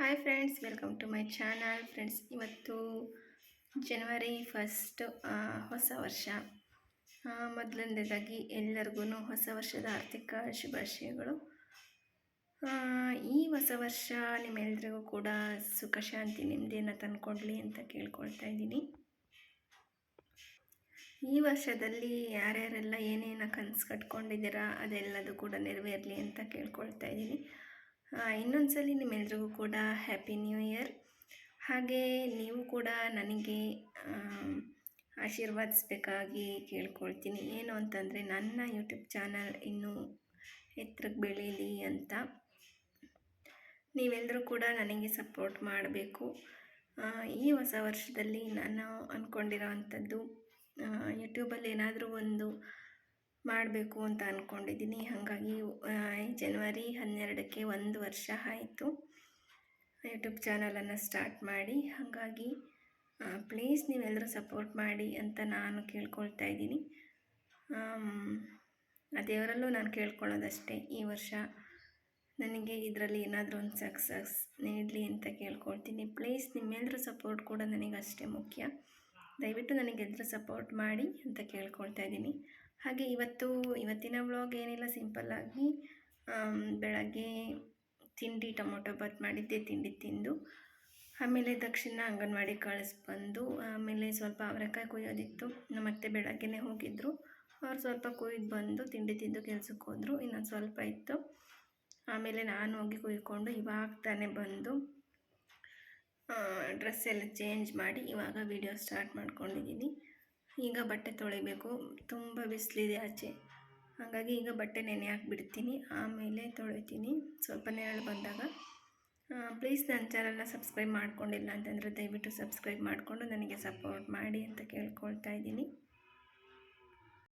Hi friends welcome to my channel friends ಇವತ್ತು ಜನವರಿ first ಹೊಸ ವರ್ಷ. ಮೊದಲನೇದಾಗಿ ಎಲ್ಲರಿಗೂ ಹೊಸ ವರ್ಷದ ಆರ್ಥಿಕ ಶುಭಾಶಯಗಳು. ಈ ಹೊಸ ವರ್ಷ ನಿಮ್ಮೆಲ್ಲರಿಗೂ ಕೂಡ ಸುಖ, ಶಾಂತಿ, ನೆಮ್ಮದಿಯನ್ನು ತಂದ್ಕೊಡ್ಲಿ ಅಂತ ಕೇಳ್ಕೊಳ್ತಾ ಇದ್ದೀನಿ. ಈ ವರ್ಷದಲ್ಲಿ ಯಾರ್ಯಾರೆಲ್ಲ ಏನೇನು ಕನಸು ಕಟ್ಕೊಂಡಿದ್ದೀರಾ ಅದೆಲ್ಲದೂ ಕೂಡ ನೆರವೇರಲಿ ಅಂತ ಕೇಳ್ಕೊಳ್ತಾ ಇದ್ದೀನಿ. ಇನ್ನೊಂದು ಸಲ ನಿಮ್ಮೆಲ್ರಿಗೂ ಕೂಡ ಹ್ಯಾಪಿ ನ್ಯೂ ಇಯರ್ ಹಾಗೆ ನೀವು ಕೂಡ ನನಗೆ ಆಶೀರ್ವಾದಿಸಬೇಕಾಗಿ ಕೇಳ್ಕೊಳ್ತೀನಿ. ಏನು ಅಂತಂದರೆ, ನನ್ನ ಯೂಟ್ಯೂಬ್ ಚಾನಲ್ ಇನ್ನೂ ಎತ್ತರಕ್ಕೆ ಬೆಳೀಲಿ ಅಂತ ನೀವೆಲ್ಲರೂ ಕೂಡ ನನಗೆ ಸಪೋರ್ಟ್ ಮಾಡಬೇಕು. ಈ ಹೊಸ ವರ್ಷದಲ್ಲಿ ನಾನು ಅಂದ್ಕೊಂಡಿರೋ ಅಂಥದ್ದು ಯೂಟ್ಯೂಬಲ್ಲಿ ಏನಾದರೂ ಒಂದು ಮಾಡಬೇಕು ಅಂತ ಅಂದ್ಕೊಂಡಿದ್ದೀನಿ ಹಾಗಾಗಿ ಜನವರಿ ಹನ್ನೆರಡಕ್ಕೆ ಒಂದು ವರ್ಷ ಆಯಿತು. ಯೂಟ್ಯೂಬ್ ಚಾನಲನ್ನು ಸ್ಟಾರ್ಟ್ ಮಾಡಿ. ಹಾಗಾಗಿ ಪ್ಲೀಸ್ ನೀವೆಲ್ಲರೂ ಸಪೋರ್ಟ್ ಮಾಡಿ ಅಂತ ನಾನು ಕೇಳ್ಕೊಳ್ತಾ ಇದ್ದೀನಿ. ಆ ದೇವರಲ್ಲೂ ನಾನು ಕೇಳ್ಕೊಳ್ಳೋದಷ್ಟೇ. ಈ ವರ್ಷ ನನಗೆ ಇದರಲ್ಲಿ ಏನಾದರೂ ಒಂದು ಸಕ್ಸಸ್ ನೀಡಲಿ ಅಂತ ಕೇಳ್ಕೊಳ್ತೀನಿ. ಪ್ಲೀಸ್ ನಿಮ್ಮೆಲ್ಲರ ಸಪೋರ್ಟ್ ಕೂಡ ನನಗೆ ಅಷ್ಟೇ ಮುಖ್ಯ. ದಯವಿಟ್ಟು ನನಗೆಲ್ಲರೂ ಸಪೋರ್ಟ್ ಮಾಡಿ ಅಂತ ಕೇಳ್ಕೊಳ್ತಾ ಇದ್ದೀನಿ. ಹಾಗೆ ಇವತ್ತು, ಇವತ್ತಿನ ವ್ಲಾಗ್ ಏನಿಲ್ಲ ಸಿಂಪಲ್ಲಾಗಿ ಬೆಳಗ್ಗೆ ತಿಂಡಿ ಟೊಮೊಟೊ ಬಾತ್ ಮಾಡಿದ್ದೆ, ತಿಂಡಿ ತಿಂದು. ಆಮೇಲೆ ದಕ್ಷಿಣ ಅಂಗನವಾಡಿ ಕಳಿಸ್ಬಂದು ಆಮೇಲೆ ಸ್ವಲ್ಪ ಅವರೆಕಾಯಿ ಕುಯ್ಯೋದಿತ್ತು. ಅತ್ತೆ ಬೆಳಗ್ಗೆನೇ ಹೋಗಿದ್ದರು ಅವ್ರು ಸ್ವಲ್ಪ ಕುಯ್ದು ಬಂದು, ತಿಂಡಿ ತಿಂದು ಕೆಲ್ಸಕ್ಕೆ ಹೋದರು. ಇನ್ನೊಂದು ಸ್ವಲ್ಪ ಇತ್ತು. ಆಮೇಲೆ ನಾನು ಹೋಗಿ ಕುಯ್ಕೊಂಡು ಇವಾಗ ತಾನೇ ಬಂದು ಡ್ರೆಸ್ ಎಲ್ಲ ಚೇಂಜ್ ಮಾಡಿ ಇವಾಗ ವಿಡಿಯೋ ಸ್ಟಾರ್ಟ್ ಮಾಡ್ಕೊಂಡಿದ್ದೀನಿ. ಈಗ ಬಟ್ಟೆ ತೊಳಿಬೇಕು. ತುಂಬ ಬಿಸಿಲಿದೆ ಆಚೆ. ಹಾಗಾಗಿ ಈಗ ಬಟ್ಟೆ ನೆನೆ ಹಾಕ್ಬಿಡ್ತೀನಿ. ಆಮೇಲೆ ತೊಳಿತೀನಿ. ಸ್ವಲ್ಪ ನೆರಳು ಬಂದಾಗ. ಪ್ಲೀಸ್ ನನ್ನ ಚಾನಲ್ನ ಸಬ್ಸ್ಕ್ರೈಬ್ ಮಾಡ್ಕೊಂಡಿಲ್ಲ ಅಂತಂದರೆ ದಯವಿಟ್ಟು ಸಬ್ಸ್ಕ್ರೈಬ್ ಮಾಡಿಕೊಂಡು ನನಗೆ ಸಪೋರ್ಟ್ ಮಾಡಿ ಅಂತ ಕೇಳ್ಕೊಳ್ತಾ ಇದ್ದೀನಿ.